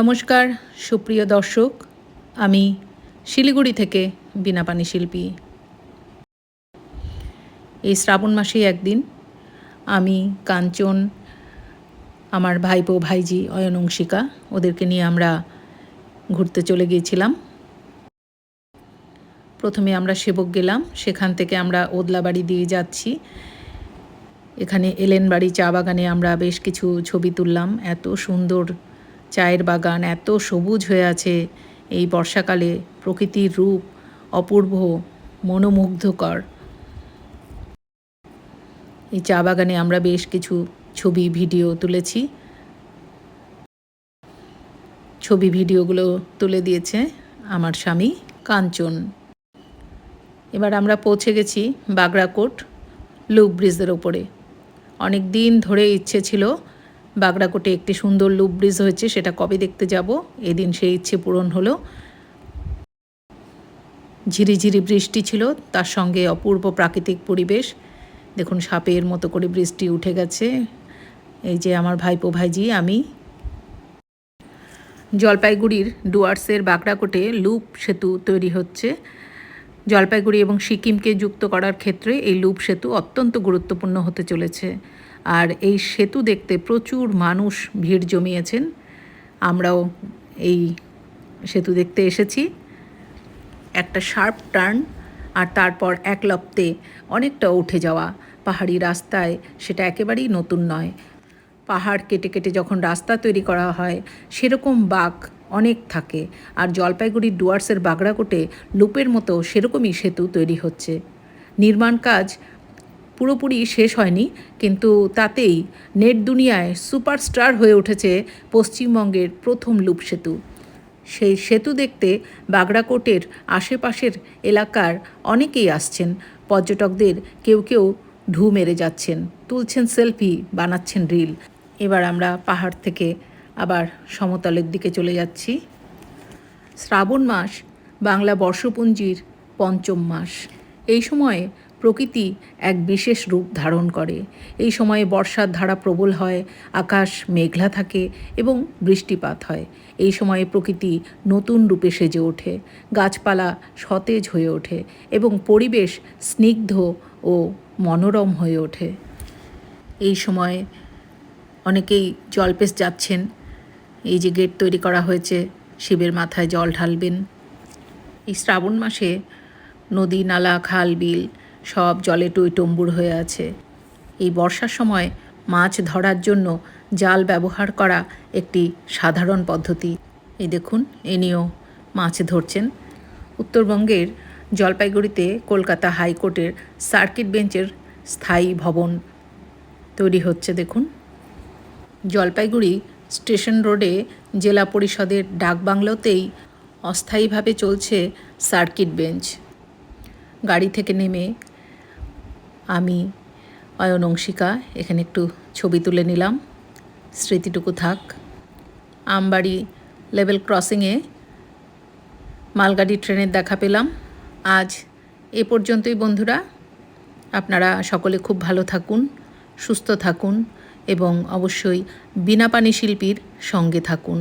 নমস্কার, সুপ্রিয় দর্শক। আমি শিলিগুড়ি থেকে বীণাপানি শিল্পী। এই শ্রাবণ মাসে একদিন আমি কাঞ্চন, আমার ভাইপো ভাইজি অয়নংশিকা, ওদেরকে নিয়ে আমরা ঘুরতে চলে গিয়েছিলাম। প্রথমে আমরা সেবক গেলাম, সেখান থেকে আমরা ওদলাবাড়ি দিয়ে যাচ্ছি। এখানে এলেন বাড়ি চা বাগানে আমরা বেশ কিছু ছবি তুললাম, এত সুন্দর চায়ের বাগান এত সবুজ হয়ে আছে। এই বর্ষাকালে প্রকৃতির রূপ অপূর্ব, মনোমুগ্ধকর। এই চা বাগানে আমরা বেশ কিছু ছবি, ভিডিও তুলেছি। ছবি, ভিডিওগুলো তুলে দিয়েছে আমার স্বামী কাঞ্চন। এবার আমরা পৌঁছে গেছি বাগড়াকোট লুপ ব্রিজের ওপরে। অনেক দিন ধরে ইচ্ছে ছিল বাগড়াকোটে একটি সুন্দর লুপ ব্রিজ হয়েছে, সেটা কবে দেখতে যাব? এদিন সেই ইচ্ছে পূরণ হলো। ঝিরিঝিরি বৃষ্টি ছিল, তার সঙ্গে অপূর্ব প্রাকৃতিক পরিবেশ। দেখুন, সাপের মতো করে বৃষ্টি উঠে গেছে। এই যে আমার ভাইপো ভাইজি, আমি। জলপাইগুড়ির ডুয়ার্সের বাগড়াকোটে লুপ সেতু তৈরি হচ্ছে। জলপাইগুড়ি এবং সিকিমকে যুক্ত করার ক্ষেত্রে এই লুপ সেতু অত্যন্ত গুরুত্বপূর্ণ হতে চলেছে। আর এই সেতু দেখতে প্রচুর মানুষ ভিড় জমিয়েছেন। আমরাও এই সেতু দেখতে এসেছি। একটা শার্প টার্ন আর তারপর এক লপ্তে অনেকটা উঠে যাওয়া। পাহাড়ি রাস্তায় সেটা একেবারেই নতুন নয়। পাহাড় কেটে কেটে যখন রাস্তা তৈরি করা হয়, সেরকম বাঁক অনেক থাকে আর জলপাইগুড়ির ডুয়ার্সের বাগড়াকোটে লুপের মতো সেরকমই সেতু তৈরি হচ্ছে। নির্মাণ কাজ পুরোপুরি শেষ হয়নি, কিন্তু তাতেই নেট দুনিয়ায় সুপারস্টার হয়ে উঠেছে পশ্চিমবঙ্গের প্রথম লুপ সেতু। সেই সেতু দেখতে বাগড়াকোটের আশেপাশের এলাকার অনেকেই আসছেন, পর্যটকদের কেউ কেউ ঢু মেরে যাচ্ছেন, তুলছেন সেলফি, বানাচ্ছেন রিল। এবার আমরা পাহাড় থেকে আবার সমতলের দিকে চলে যাচ্ছি। শ্রাবণ মাস, বাংলা বর্ষপুঞ্জির পঞ্চম মাস। এই সময়ে প্রকৃতি এক বিশেষ রূপ ধারণ করে। এই সময়ে বর্ষার ধারা প্রবল হয়, আকাশ মেঘলা থাকে এবং বৃষ্টিপাত হয়। এই সময়ে প্রকৃতি নতুন রূপে সেজে ওঠে, গাছপালা সতেজ হয়ে ওঠে এবং পরিবেশ স্নিগ্ধ ও মনোরম হয়ে ওঠে। এই সময়ে অনেকেই জলপেশ যাচ্ছেন, এই যে গেট তৈরি করা হয়েছে, শিবের মাথায় জল ঢালবেন। এই শ্রাবণ মাসে নদী, নালা, খাল, বিল সব জলে টইটম্বুর হয়ে আছে। এই বর্ষার সময় মাছ ধরার জন্য জাল ব্যবহার করা একটি সাধারণ পদ্ধতি। এই দেখুন এনিও মাছ ধরছেন। উত্তরবঙ্গের জলপাইগুড়িতে কলকাতা হাইকোর্টের সার্কিট বেঞ্চের স্থায়ী ভবন তৈরি হচ্ছে, দেখুন। জলপাইগুড়ি স্টেশন রোডে জেলা পরিষদের ডাকবাংলোতেই অস্থায়ীভাবে চলছে সার্কিট বেঞ্চ। গাড়ি থেকে নেমে আমি, অয়নংশিকা, এখানে একটু ছবি তুলে নিলাম। স্মৃতিটুকু থাক। আমবাড়ি লেভেল ক্রসিংয়ে মালগাড়ি ট্রেনের দেখা পেলাম। আজ এ পর্যন্তই বন্ধুরা। আপনারা সকলে খুব ভালো থাকুন, সুস্থ থাকুন এবং অবশ্যই বিনা পানি শিল্পীর সঙ্গে থাকুন।